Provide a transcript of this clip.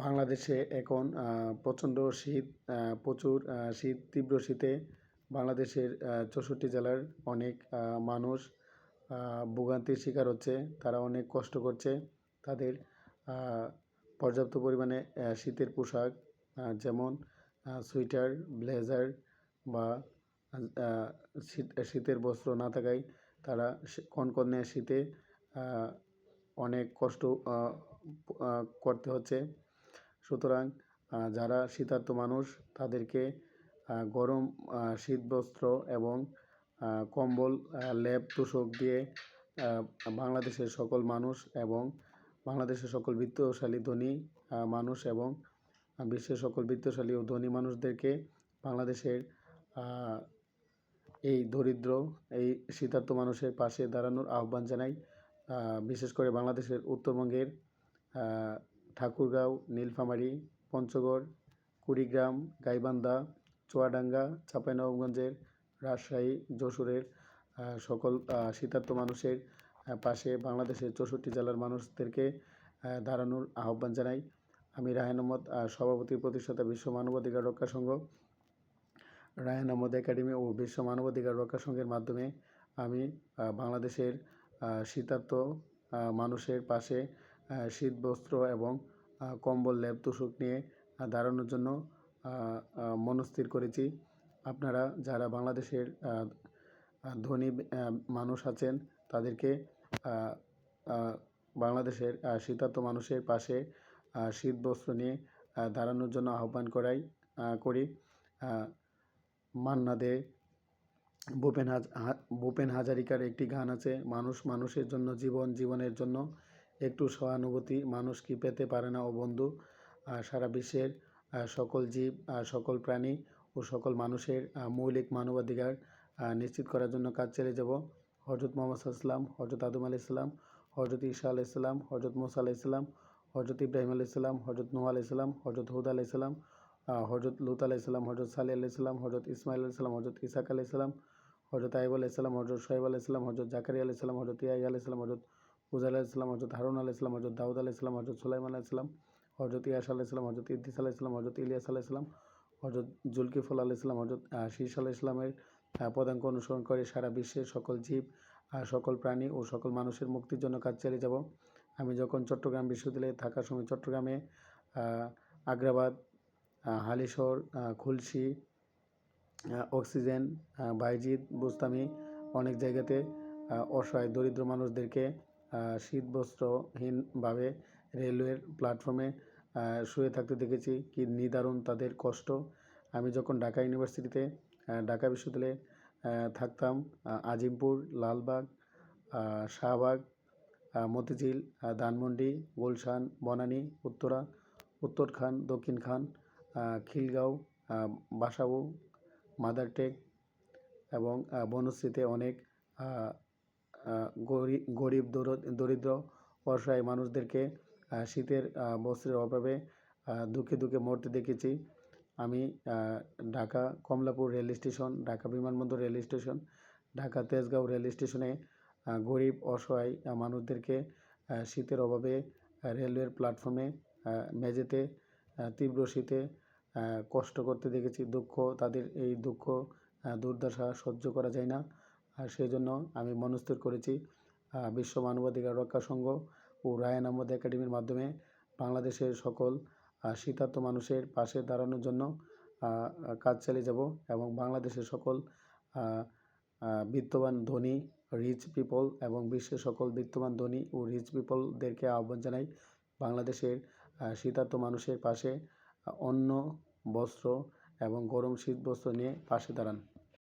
বাংলাদেশে এখন প্রচণ্ড শীত প্রচুর শীত তীব্র শীতে বাংলাদেশের চৌষট্টি জেলার অনেক মানুষ ভোগান্তির শিকার হচ্ছে তারা অনেক কষ্ট করছে। তাদের পর্যাপ্ত পরিমাণে শীতের পোশাক যেমন আহ, সোয়েটার ব্লেজার বা শীত শীতের বস্ত্র না থাকায় তারা কনকনে শীতে অনেক কষ্ট করতে হচ্ছে। সুতরাং যারা শীতার্ত মানুষ তাদেরকে গরম আহ, শীতবস্ত্র এবং কম্বল লেপ তোশক দিয়ে বাংলাদেশের সকল মানুষ এবং বাংলাদেশের সকল বিত্তশালী ধনী মানুষ এবং বিশ্বের সকল বিত্তশালী ও ধনী মানুষদেরকে বাংলাদেশের এই দরিদ্র এই শীতার্ত মানুষের পাশে দাঁড়ানোর আহ্বান জানাই। বিশেষ করে বাংলাদেশের উত্তরবঙ্গের ঠাকুরগাঁও নীলফামারী পঞ্চগড় কুড়িগ্রাম গাইবান্ধা চুয়াডাঙ্গা চাঁপাইনবাবগঞ্জের রাজশাহী যশোরের সকল আহ, শীতার্ত মানুষের পাশে বাংলাদেশের চৌষট্টি জেলার মানুষদেরকে দাঁড়ানোর আহ্বান জানাই। আমি রায়ন আহমদ সভাপতি প্রতিষ্ঠাতা বিশ্ব মানবাধিকার রক্ষা সংঘ। রায়ন আহমদ একাডেমি ও বিশ্ব মানবাধিকার রক্ষা সংঘের মাধ্যমে আমি বাংলাদেশের আহ, শীতার্ত মানুষের পাশে আহ, শীত বস্ত্র এবং কম্বল লেপ তোষক নিয়ে দাঁড়ানোর জন্য মনস্থির করেছি। আপনারা যারা বাংলাদেশের ধনী মানুষ আছেন তাদেরকে বাংলাদেশের আহ, শীতার্ত মানুষের পাশে আহ, শীত বস্ত্র নিয়ে দাঁড়ানোর জন্য আহ্বান করাই করি। মান্না দে ভূপেন হাজ ভূপেন হাজারিকার একটি গান আছে মানুষ মানুষের জন্য জীবন জীবনের জন্য। একটু সহানুভূতি মানুষ কি পেতে পারে না ও বন্ধু সারা বিশ্বের সকল জীব সকল প্রাণী ও সকল মানুষের মৌলিক মানবাধিকার নিশ্চিত করার জন্য কাজ চালিয়ে যাব হজরত মোহাম্মদ সাল্লাম হজরত আদম আলি ইসলাম হজরত ঈসা আলি ইসলাম হজরত মোসা আলি ইসলাম হজরত ইব্রাহিম আলি ইসলাম হজরত নোহ আলি ইসলাম হজরত হুদ আলি ইসলাম হজরত লুত আলি ইসলাম হজরত সালি আলি ইসলাম হজরত ইসমাইল আলি ইসলাম হজরত ইসাক আলি ইসলাম হজরত আইব আলি ইসলাম হজরত সোহেব আলি ইসলাম হজরত জাকারি আলি ইসলাম হজরত ইয়াই আলি ইসলাম হজরত উজাল আলি ইসলাম হজরত হারুন আলি ইসলাম হজরত দাউদ আলি ইসলাম হজরত সুলাইমান আলি ইসলাম হজরত ইয়াস আলি ইসলাম হজরত ইদ্দিস আলি ইসলাম হজরত ইলিয়াস আলি ইসলাম হজরত জুলকিফুল আলি ইসলাম হজরত শীষ আলি ইসলামের আহ, পদাঙ্ক অনুসরণ করে সারা বিশ্বের সকল জীব সকল প্রাণী ও সকল মানুষের মুক্তির জন্য কাজ চালিয়ে যাব। আমি যখন চট্টগ্রাম বিশ্ববিদ্যালয়ে থাকার সময় চট্টগ্রামে আগ্রাবাদ হালিশহর খুলশি অক্সিজেন বাইজিদ বুস্তামি অনেক জায়গাতে অসহায় দরিদ্র মানুষদেরকে আহ, শীত বস্ত্রহীনভাবে রেলওয়ের প্ল্যাটফর্মে শুয়ে থাকতে দেখেছি কি নিদারুণ তাদের কষ্ট। আমি যখন ঢাকা ইউনিভার্সিটিতে ঢাকা বিশ্ববিদ্যালয়ে থাকতাম আজিমপুর লালবাগ শাহবাগ মতিঝিল ধানমন্ডি গুলশান বনানী উত্তরা উত্তরখান দক্ষিণ খান আহ, খিলগাঁও বাসাবো মাদারটেক এবং বনশ্রীতে অনেক গরিব দরিদ্র, অসহায় মানুষদেরকে শীতের বস্ত্রের অভাবে দুঃখে দুঃখে মরতে দেখেছি। আমি ঢাকা কমলাপুর রেল স্টেশন, ঢাকা বিমানবন্দর rail station, Dhaka Tejgaon rail স্টেশনে গরিব, অসহায় মানুষদেরকে শীতের অভাবে রেলওয়ের প্ল্যাটফর্মে মেঝেতে তীব্র শীতে কষ্ট করতে দেখেছি। দুঃখ, তাদের এই দুঃখ দুর্দশা সহ্য করা যায় না। আর সেই জন্য আমি মনস্থির করেছি বিশ্ব মানবাধিকার রক্ষা সংঘ ও রায়ান আহমদ একাডেমির মাধ্যমে বাংলাদেশের সকল আহ, শীতার্ত মানুষের পাশে দাঁড়ানোর জন্য কাজ চালিয়ে যাব এবং বাংলাদেশের সকল বিত্তবান ধনী রিচ পিপল এবং বিশ্বের সকল বিত্তবান ধনী ও রিচ পিপলদেরকে আহ্বান জানাই বাংলাদেশের আহ, শীতার্ত মানুষের পাশে অন্ন বস্ত্র এবং গরম শীত বস্ত্র নিয়ে পাশে দাঁড়ান।